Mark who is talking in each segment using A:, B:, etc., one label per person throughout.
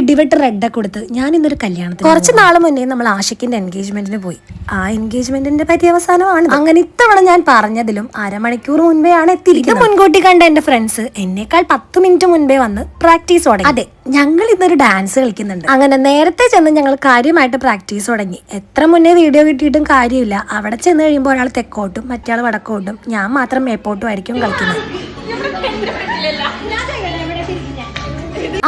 A: ഇടിവെട്ട് റെഡൊക്കെ കൊടുത്ത് ഞാൻ ഇന്നൊരു കല്യാണത്തിന് കുറച്ച് നാൾ മുന്നേ നമ്മൾ ആഷിക്കിന്റെ എൻഗേജ്മെന്റിന് പോയി. ആ എൻഗേജ്മെന്റിന്റെ പര്യവസാനമാണ് അങ്ങനെ ഇത്തവണ ഞാൻ പറഞ്ഞതിലും അരമണിക്കൂർ മുൻപേ ആണ് എത്തിയിരിക്കുന്നത്. ഇത് മുൻകൂട്ടി കണ്ട എന്റെ ഫ്രണ്ട്സ് എന്നേക്കാൾ പത്ത് മിനിറ്റ് മുൻപേ വന്ന് പ്രാക്ടീസ് തുടങ്ങി. അതെ ഞങ്ങൾ ഇന്നൊരു ഡാൻസ് കളിക്കുന്നുണ്ട്. അങ്ങനെ നേരത്തെ ചെന്ന് ഞങ്ങൾ കാര്യമായിട്ട് പ്രാക്ടീസ് തുടങ്ങി. എത്ര മുന്നേ വീഡിയോ കിട്ടിയിട്ടും കാര്യമില്ല. അവിടെ ചെന്ന് കഴിയുമ്പോൾ ഒരാൾ തെക്കോട്ടും മറ്റേ വടക്കോട്ടും. ഞാൻ മാത്രം മേപ്പോട്ടും ആയിരിക്കും കളിക്കുന്നത്.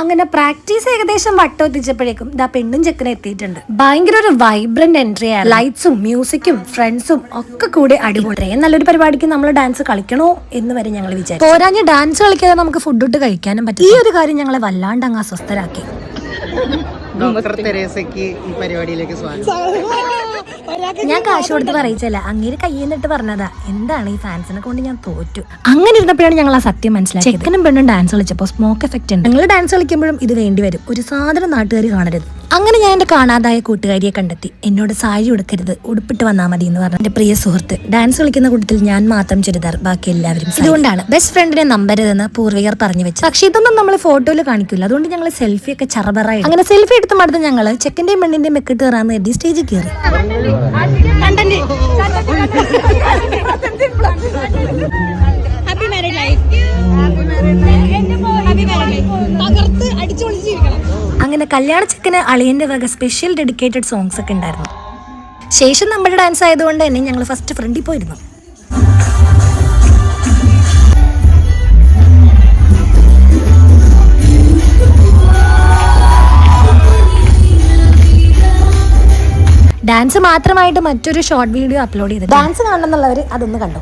A: അങ്ങനെ പ്രാക്ടീസ് ഏകദേശം വട്ടമെത്തിച്ചപ്പോഴേക്കും ദാ പെണ്ണും ചെക്കനും എത്തിയിട്ടുണ്ട്. ഭയങ്കര ഒരു വൈബ്രന്റ് എൻട്രി ആണ് ലൈറ്റ്സും മ്യൂസിക്കും ഫ്രണ്ട്സും ഒക്കെ കൂടെ അടിപൊളി. നല്ലൊരു പരിപാടിക്ക് നമ്മൾ ഡാൻസ് കളിക്കണോ എന്ന് വരെ ഞങ്ങൾ വിചാരിച്ചു. പോരാഞ്ഞ് ഡാൻസ് കളിക്കാതെ നമുക്ക് ഫുഡ് ഇട്ട് കഴിക്കാനും പറ്റും ഈ ഒരു കാര്യം ഞങ്ങളെ വല്ലാണ്ട് അങ്ങ് അസ്വസ്ഥരാക്കി.
B: ഡോക്ടർ തെരേസയ്ക്ക് ഈ പരിപാടിയിലേക്ക് സ്വാഗതം.
A: ഞാൻ കാശ് കൊടുത്ത് പറയിച്ചല്ല. അങ്ങേര് കയ്യിൽ നിന്നിട്ട് പറഞ്ഞതാ. എന്താണ് ഈ ഫാൻസിനെ കൊണ്ട് ഞാൻ തോറ്റു? അങ്ങനെ ഇരുന്നപ്പോഴാണ് ഞങ്ങൾ ആ സത്യം മനസ്സിലാക്കി ചെക്കനും പെണ്ണും ഡാൻസ് കളിച്ചപ്പോൾ സ്മോക്ക് എഫക്റ്റ് ഉണ്ട്. നിങ്ങൾ ഡാൻസ് കളിക്കുമ്പോഴും ഇത് വേണ്ടി വരും ഒരു സാധനം നാട്ടുകാർ കാണരുത്. അങ്ങനെ ഞാൻ എന്റെ കാണാതായ കൂട്ടുകാരിയെ കണ്ടെത്തി എന്നോട് സാരി ഉടുക്കരുത് ഉടുപ്പിട്ട് വന്നാൽ മതി എന്ന് പറഞ്ഞു എന്റെ പ്രിയ സുഹൃത്ത് ഡാൻസ് കളിക്കുന്ന കൂട്ടത്തിൽ ഞാൻ മാത്രം ചുരിദാർ ബാക്കി എല്ലാവരും ഇതുകൊണ്ടാണ് ബെസ്റ്റ് ഫ്രണ്ടിനെ നമ്പരുതെന്ന് പൂർവികർ പറഞ്ഞു വെച്ചു പക്ഷെ ഇതൊന്നും നമ്മൾ ഫോട്ടോയിൽ കാണിക്കില്ല അതുകൊണ്ട് ഞങ്ങൾ സെൽഫി ഒക്കെ ചറബറായി അങ്ങനെ സെൽഫി എടുത്ത് മടുത്ത് ഞങ്ങൾ ചെക്കന്റെയും പെണ്ണിന്റെയും മെക്കിട്ട് കയറാന്ന് കരുതി സ്റ്റേജിൽ കയറി കല്യാണ ചെക്കന് അളിയന്റെ വക സ്പെഷ്യൽ ഡെഡിക്കേറ്റഡ് സോങ്സ് ഒക്കെ ഉണ്ടായിരുന്നു. ശേഷം നമ്മുടെ ഡാൻസ് ആയതുകൊണ്ട് തന്നെ ഞങ്ങൾ ഫസ്റ്റ് ഫ്രണ്ടിൽ പോയിരുന്നു. ഡാൻസ് മാത്രമായിട്ട് മറ്റൊരു ഷോർട്ട് വീഡിയോ അപ്ലോഡ് ചെയ്തു ഡാൻസ് കാണണമെന്നുള്ളവർ അതൊന്ന് കണ്ടു?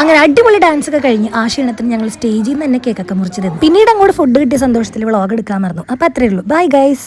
A: അങ്ങനെ അടിപൊളി ഡാൻസ് ഒക്കെ കഴിഞ്ഞ് ആ ക്ഷീണത്തിന് ഞങ്ങൾ സ്റ്റേജിൽ നിന്ന് തന്നെ കേക്കൊക്കെ മുറിച്ചിരുന്നു. പിന്നീട് അങ്ങോട്ട് ഫുഡ് കിട്ടിയ സന്തോഷത്തിൽ വ്ളോഗ് എടുക്കാൻ മറന്നു അപ്പൊ അത്രേ ഉള്ളൂ. Bye guys